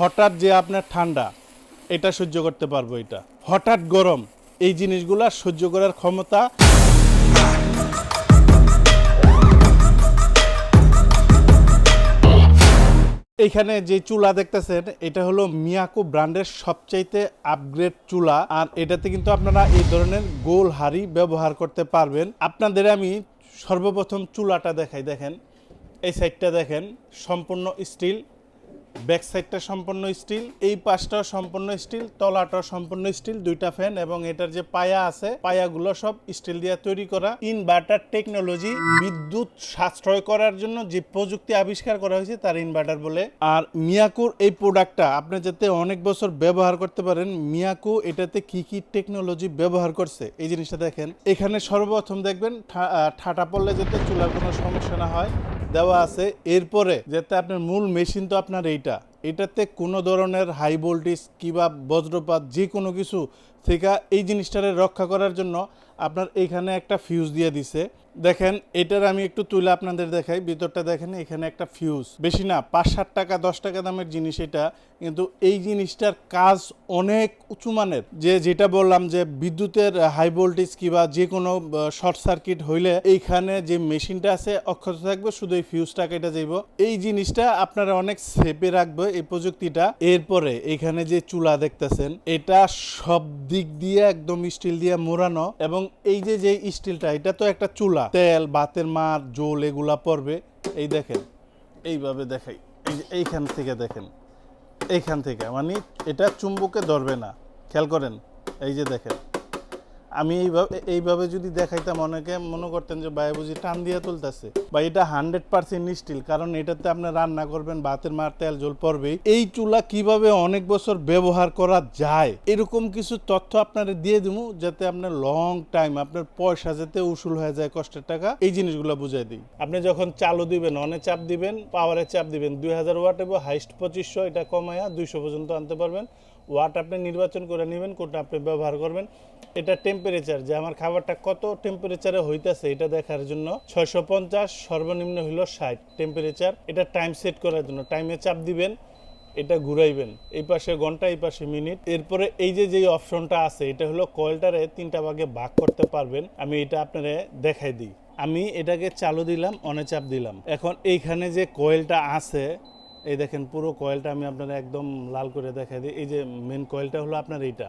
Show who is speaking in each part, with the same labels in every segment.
Speaker 1: হঠাৎ যে আপনার ঠান্ডা, এটা সহ্য করতে পারব এটা। হঠাৎ গরম, এই জিনিসগুলা সহ্য করার ক্ষমতা এইখানে যে চুলা দেখতেছেন, এটা হলো মিয়াকো ব্র্যান্ডের সবচাইতে আপগ্রেড চুলা। আর এটাতে কিন্তু আপনারা এই ধরনের গোল হাড়ি ব্যবহার করতে পারবেন। আপনাদের আমি সর্বপ্রথম চুলাটা দেখাই, দেখেন। এই সাইডটা দেখেন, সম্পূর্ণ স্টিল ব্যাক সাইডটা সম্পূর্ণ স্টিল, এই পাশটাও সম্পূর্ণ স্টিল, তলাটাও সম্পূর্ণ স্টিল, দুইটা ফ্যান এবং এটার যে পায়া আছে, পায়াগুলো সব স্টিল দিয়ে তৈরি করা। ইনভার্টার টেকনোলজি, বিদ্যুৎ সাশ্রয় করার জন্য যে প্রযুক্তি আবিষ্কার করা হয়েছে তার ইনভার্টার বলে। আর মিয়াকুর এই প্রোডাক্টটা আপনি যাতে অনেক বছর ব্যবহার করতে পারেন, মিয়াকু এটাতে কি কি টেকনোলজি ব্যবহার করছে, এই জিনিসটা দেখেন। এখানে সর্বপ্রথম দেখবেন ঠাটা পড়লে যাতে চুলার কোনো সমস্যা না হয়। দেওয়া আছে। এরপরে যাতে আপনার মূল মেশিন তো আপনার এইটা। এটাতে কোনো ধরনের হাই ভোল্টেজ কিংবা বজ্রপাত যে কোনো কিছু থেকে এই জিনিসটারে রক্ষা করার জন্য আপনার এইখানে একটা ফিউজ দিয়ে দিছে। দেখেন, এটার আমি একটু তুলে আপনাদের দেখাই। ভিতরটা দেখেন, এখানে একটা ফিউজ বেশি না পাঁচ ষাট টাকা, দশ টাকা দামের জিনিস এটা। কিন্তু এই জিনিসটার কাজ অনেক উঁচু মানের। যে যেটা বললাম যে বিদ্যুতের হাই ভোল্টেজ কিংবা যে কোনো শর্ট সার্কিট হইলে এইখানে যে মেশিনটা আছে, অক্ষত থাকবে, শুধু এই ফিউজটা কেটে যাইব। এই জিনিসটা আপনারা অনেক সেপে রাখবে এই প্রযুক্তিটা। এরপরে এখানে যে চুলা দেখতেছেন, এটা সব দিক দিয়ে একদম স্টিল দিয়ে মোড়ানো এবং এই যে যে স্টিলটা, এটা তো একটা চুলা। তেল, বাতের মার, জোল এগুলা পড়বে। এই দেখেন, এইভাবে দেখাই। এই এইখান থেকে দেখেন। এইখান থেকে মানে এটা চুম্বকে ধরবে না। খেয়াল করেন? এই যে দেখেন। আমি এইভাবে এইভাবে যদি দেখাইতাম অনেকে মনে করতেন যে ভাই বুঝি টান দিয়ে তুলতেছে। বা এটা হান্ড্রেড পার্সেন্ট স্টিল, কারণ এটাতে আপনি রান্না করবেন, ভাতের মার তেল জল পড়বেই। এই চুলা কীভাবে অনেক বছর ব্যবহার করা যায়, এরকম কিছু তথ্য আপনারা দিয়ে দিব যাতে আপনার লং টাইম আপনার পয়সা যাতে উসুল হয়ে যায় কষ্টের টাকা, এই জিনিসগুলো বুঝাই দিই। আপনি যখন চালু দিবেন, অনে চাপ দিবেন পাওয়ারে চাপ দিবেন, দুই হাজার ওয়াট এবং হাইস্ট পঁচিশশো, এটা কমায়া দুইশো পর্যন্ত আনতে পারবেন। ওয়াট আপনি নির্বাচন করে নেবেন, কোনটা আপনি ব্যবহার করবেন, এটা টেম্পারেচার যে আমার খাবারটা কত টেম্পারেচারে হইতাছে, এটা দেখার জন্য ছয়শো পঞ্চাশ, সর্বনিম্ন হইল ষাট টেম্পারেচার এটা টাইম সেট করার জন্য টাইমে চাপ দিবেন, এটা ঘুরাইবেন, এই পাশে ঘণ্টা, এই পাশে মিনিট এরপরে এই যে যে অপশনটা আছে, এটা হলো কয়েলটারে তিনটা ভাগে ভাগ করতে পারবেন, আমি এটা আপনারে দেখাই দিই। আমি এটাকে চালু দিলাম অনে চাপ দিলাম। এখন এইখানে যে কয়েলটা আছে এই দেখেন পুরো কয়েলটা আমি আপনার একদম লাল করে দেখাই দিই। এই যে মেন কয়েলটা হলো আপনার এইটা।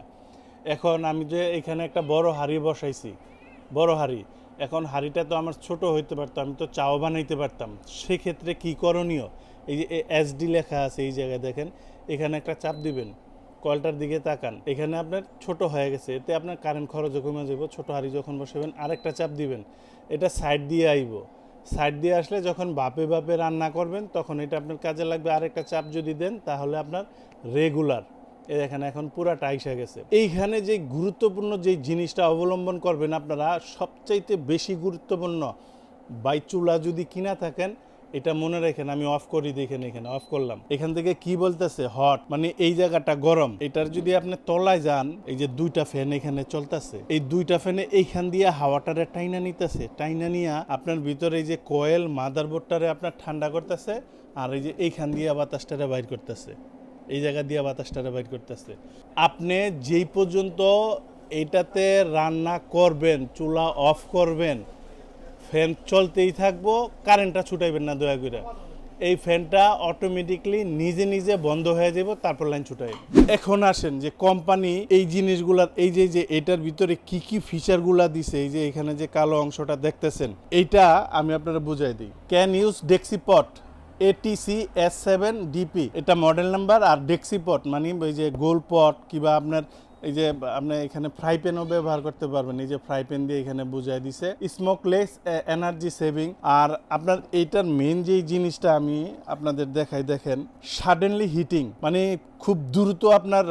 Speaker 1: এখন আমি যে এখানে একটা বড় হাঁড়ি বসাইছি, বড় হাড়ি। এখন হাঁড়িটা তো আমার ছোট হইতে পারতো, আমি তো চাও বানাইতে পারতাম। সেক্ষেত্রে কি করণীয়? এই যে এসডি লেখা আছে এই জায়গায় দেখেন, এখানে একটা চাপ দিবেন। কলটার দিকে তাকান। এখানে আপনার ছোট হয়ে গেছে, এতে আপনার কারেন্ট খরচও কমে যাবে ছোট হাঁড়ি যখন বসাবেন, আরেকটা চাপ দিবেন। এটা সাইড দিয়ে আইব। সাইড দিয়ে আসলে যখন বাপে বাপে রান্না করবেন, তখন এটা আপনার কাজে লাগবে। আরেকটা চাপ যদি দেন, তাহলে আপনার রেগুলার এখানে এখন পুরাটা টাইসা গেছে। এইখানে যে গুরুত্বপূর্ণ যে জিনিসটা অবলম্বন করবেন আপনারা, সবচাইতে বেশি গুরুত্বপূর্ণ, বাই চুলা যদি কিনা থাকেন এটা মনে রাখেন, আমি অফ করি, দেখেন এখানে অফ করলাম। এখান থেকে কি বলতেছে? হট মানে এই জায়গাটা গরম। এটার যদি আপনি তলায় যান, এই যে দুইটা ফ্যান এখানে চলতেছে, এই দুইটা ফ্যানে এইখান দিয়ে হাওয়াটারে টাইনা নিতেছে। টাইনা নিয়া আপনার ভিতরে এই যে কয়েল মাদারবোর্ডটারে আপনার ঠান্ডা করতেছে, আর এই যে এইখান দিয়ে বাতাসটারে বাইর করতেছে। এই জায়গা দিয়ে বাতাসটারে বাইর করতেছে। আপনি যেই পর্যন্ত এইটাতে রান্না করবেন, চুলা অফ করবেন ফ্যান চলতেই থাকব, কারেন্টটা ছুটাইবেন না, দয়া করে এই ফ্যানটা অটোমেটিকলি নিজে নিজে বন্ধ হয়ে যাব তারপর লাইন ছুটাই। এখন আসেন যে কোম্পানি এই জিনিসগুলা, এই যে যে এটার ভিতরে কি কি ফিচারগুলা দিছে, এই যে এখানে যে কালো অংশটা দেখতেছেন, এইটা আমি আপনারা বুঝাই দিই। ক্যান ইউজ ডেক্সিপট এটিসি এস সেভেন ডিপি এটা মডেল নাম্বার আর ডেক্সিপট মানে ওই যে গোল পট কিংবা আপনার এই যে আপনি এখানে ফ্রাই প্যানও ব্যবহার করতে পারবেন। এই যে ফ্রাই প্যান দিয়ে এখানে বুঝাই দিছে স্মোকলেস এনার্জি সেভিং আর আপনার এইটার মেন যেই জিনিসটা আমি আপনাদের দেখাই, দেখেন সাডেনলি হিটিং মানে খুব দ্রুত আপনার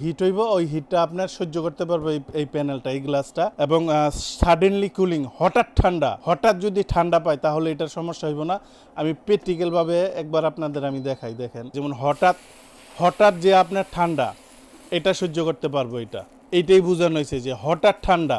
Speaker 1: হিট হইব, ওই হিটটা আপনার সহ্য করতে পারবে এই- প্যানেলটা এই গ্লাসটা এবং সাডেনলি কুলিং হঠাৎ ঠান্ডা। হঠাৎ যদি ঠান্ডা পায়, তাহলে এটার সমস্যা হইব না। আমি প্র্যাকটিক্যাল ভাবে একবার আপনাদের আমি দেখাই, দেখেন। যেমন হঠাৎ হঠাৎ যে আপনার ঠান্ডা এটা সহ্য করতে পারব এটা। এইটাই বোঝানো হয়েছে যে হঠাৎ ঠান্ডা,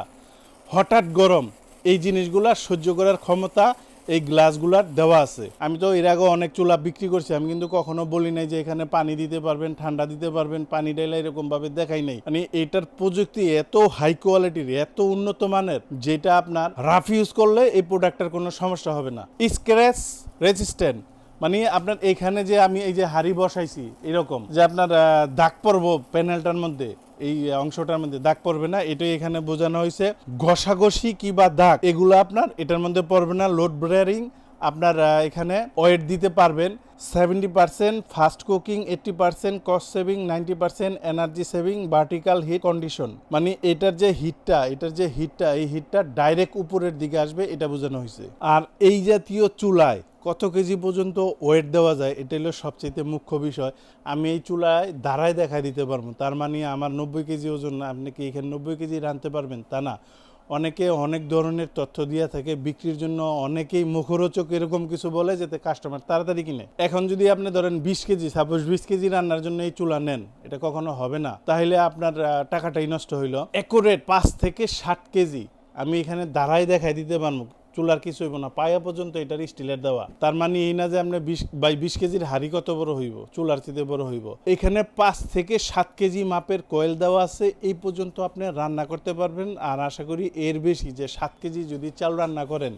Speaker 1: হঠাৎ গরম, এই জিনিসগুলা সহ্য করার ক্ষমতা এই গ্লাসগুলার দেওয়া আছে। আমি তো এর আগে অনেক চুলা বিক্রি করছি, আমি কিন্তু কখনো বলি নাই যে এখানে পানি দিতে পারবেন, ঠান্ডা দিতে পারবেন, পানি ডাইলা এরকম ভাবে দেখাই নাই। মানে এটার প্রযুক্তি এত হাই কোয়ালিটির এত উন্নত মানের, যেটা আপনার রাফ ইউজ করলে এই প্রোডাক্টের কোনো সমস্যা হবে না। স্ক্র্যাচ রেজিস্ট্যান্ট মানে আপনার এখানে যে আমি এই যে হাড়ি বসাইছি, এরকম যে আপনার দাগ পড়ব প্যানেলটার মধ্যে, এই অংশটার মধ্যে, দাগ পড়বে না, এটাই এখানে বোঝানো হয়েছে। ঘষাঘষি কি বা দাগ, এগুলো আপনার এটার মধ্যে পড়বে না লোড ব্রেয়ারিং আপনার এখানে ওয়েট দিতে পারবেন। Seventy percent fast cooking eighty percent cost saving ninety percent energy saving vertical heat condition মানে এটার যে হিটটা এটার যে হিটটা এই হিটটা ডাইরেক্ট উপরের দিকে আসবে, এটা বোঝানো হয়েছে। আর এই জাতীয় চুলায় কত কেজি পর্যন্ত ওয়েট দেওয়া যায়, এটা হলো সবচেয়ে মুখ্য বিষয়। আমি এই চুলায় দাঁড়ায় দেখাই দিতে পারব। তার মানে আমার নব্বই কেজি ওজন, আপনি কি এখানে নব্বই কেজি রাঁধতে পারবেন? তা না। অনেকে অনেক ধরনের তথ্য দিয়ে থাকে, বিক্রির জন্য অনেকেই মুখরোচক এরকম কিছু বলে যাতে কাস্টমার তাড়াতাড়ি কিনে। এখন যদি আপনি ধরেন বিশ কেজি সাপোজ বিশ কেজি রান্নার জন্য এই চুলা নেন, এটা কখনো হবে না। তাহলে আপনার টাকাটাই নষ্ট হইল। একুরেট পাঁচ থেকে ষাট কেজি আমি এখানে দাঁড়াই দেখাই দিতে পারব। চুলার কিছু হইব না। পায়া পর্যন্ত এটার স্টিলের দেওয়া। তার মানে এই না যে আপনি বিশ বাই বিশ কেজির হাড়ি কত বড় হইব, চুলার চিতে বড় হইব। এখানে পাঁচ থেকে সাত কেজি মাপের কয়েল দেওয়া আছে, এই পর্যন্ত আপনি রান্না করতে পারবেন। আর আশা করি এর বেশি যে সাত কেজি যদি চাল রান্না করেন,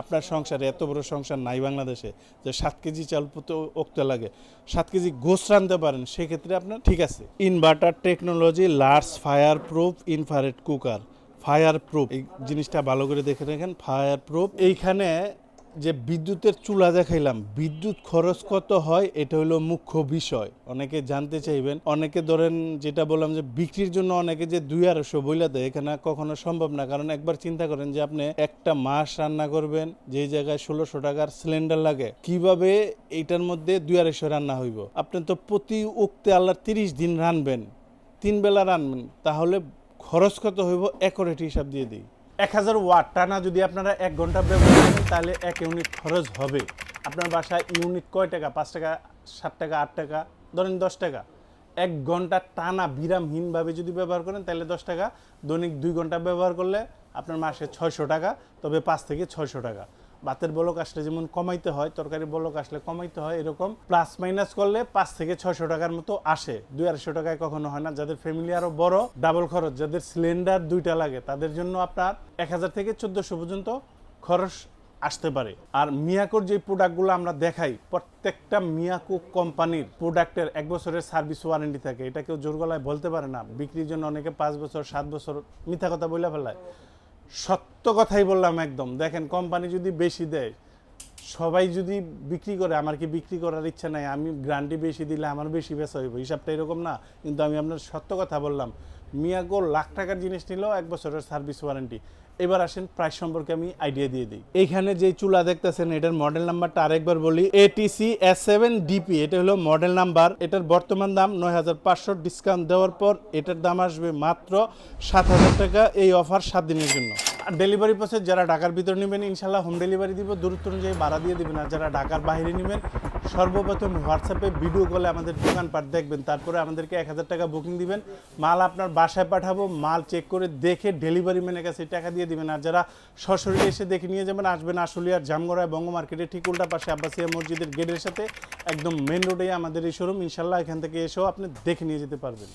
Speaker 1: আপনার সংসারে এত বড় সংসার নাই বাংলাদেশে যে সাত কেজি চাল তো ওকতে লাগে। সাত কেজি গোস রানতে পারেন, সেক্ষেত্রে আপনার ঠিক আছে। Inverter technology large fireproof infrared cooker fireproof এই জিনিসটা ভালো করে দেখে রাখেন ফায়ার প্রুফ এইখানে যে বিদ্যুতের চুলা দেখাইলাম, বিদ্যুৎ খরচ কত হয়, এটা হলো মুখ্য বিষয়। অনেকে জানতে চাইবেন, অনেকে ধরেন যেটা বললাম যে বিক্রির জন্য অনেকে যে দুই আড়াইশো বইলা দেয়, এখানে কখনো সম্ভব না। কারণ একবার চিন্তা করেন যে আপনি একটা মাস রান্না করবেন, যে জায়গায় ষোলোশো টাকার সিলিন্ডার লাগে, কীভাবে এইটার মধ্যে দুই আড়াইশো রান্না হইব? আপনি তো প্রতি উক্তে আল্লাহ তিরিশ দিন রানবেন, তিন বেলা রানবেন, তাহলে খরচ কত হইব একরেট হিসাব দিয়ে দিই। এক হাজার ওয়াট টানা যদি আপনারা এক ঘণ্টা ব্যবহার করেন, তাহলে এক ইউনিট খরচ হবে। আপনার বাসায় ইউনিট কয় টাকা? পাঁচ টাকা, সাত টাকা, আট টাকা, ধরেন দশ টাকা। এক ঘণ্টা টানা বিরামহীনভাবে যদি ব্যবহার করেন, তাহলে দশ টাকা। দৈনিক দুই ঘণ্টা ব্যবহার করলে আপনার মাসে ছয়শো টাকা, তবে পাঁচ থেকে ছয়শো টাকা। ভাতের বলক আসলে যেমন কমাইতে হয় তরকারি বলক আসলে কমাইতে হয়, এরকম প্লাস মাইনাস করলে পাঁচ থেকে ছয়শো টাকার মতো আসে। দুই আড়াইশো টাকায় কখনো হয় না। যাদের ফ্যামিলি আরও বড় ডাবল খরচ। যাদের সিলিন্ডার দুইটা লাগে, তাদের জন্য আপনার এক হাজার থেকে চোদ্দশো পর্যন্ত খরচ আসতে পারে। আর মিয়াকোর যে প্রোডাক্টগুলো আমরা দেখাই, প্রত্যেকটা মিয়াকো কোম্পানির প্রোডাক্টের এক বছরের সার্ভিস ওয়ারেন্টি থাকে। এটা কেউ জোর গলায় বলতে পারে না। বিক্রির জন্য অনেকে পাঁচ বছর, সাত বছর মিথ্যা কথা বলে ফেলায়। সত্য কথাই বললাম একদম। দেখেন, কোম্পানি যদি বেশি দেয়, সবাই যদি বিক্রি করে, আমার কি বিক্রি করার ইচ্ছা নাই? আমি গ্রান্টি বেশি দিলে আমার বেশি বেচা হইব। হিসাবটা এরকম না, কিন্তু আমি আপনার সত্য কথা বললাম। মিয়াগো লাখ টাকার জিনিস নিল এক বছরের সার্ভিস ওয়ারেন্টি। এবার আসেন প্রাইস সম্পর্কে আমি আইডিয়া দিয়ে দিই। এইখানে যে চুলা দেখতেছেন, এটার মডেল নাম্বারটা আরেকবার বলি। এটিসি এস সেভেন ডিপি এটা হলো মডেল নাম্বার এটার বর্তমান দাম নয় হাজার পাঁচশো ডিসকাউন্ট দেওয়ার পর এটার দাম আসবে মাত্র সাত হাজার টাকা এই অফার সাত দিনের জন্য। আর ডেলিভারি প্রসেস যারা ঢাকার ভিতর নেবেন, ইনশাল্লাহ হোম ডেলিভারি দিব। দূরত্ব অনুযায়ী ভাড়া দিয়ে দিবেন। আর যারা ঢাকার বাইরে নেবেন সর্বপ্রথম হোয়াটসঅ্যাপে ভিডিও কলে আমাদের দোকানপাট দেখবেন, তারপরে আমাদেরকে এক হাজার টাকা বুকিং দিবেন। মাল আপনার বাসায় পাঠাবো, মাল চেক করে দেখে ডেলিভারি ম্যানের কাছে টাকা দিয়ে দিবেন। আর যারা সশরীরে এসে দেখে নিয়ে যাবেন, আসবেন আশুলিয়ার জামগড়ায় বঙ্গ মার্কেটে ঠিক উল্টা পাশে আব্বাসিয়া মসজিদের গেটের সাথে, একদম মেন রোডে আমাদের এই শোরুম ইনশাল্লাহ এখান থেকে এসেও আপনি দেখে নিয়ে যেতে পারবেন।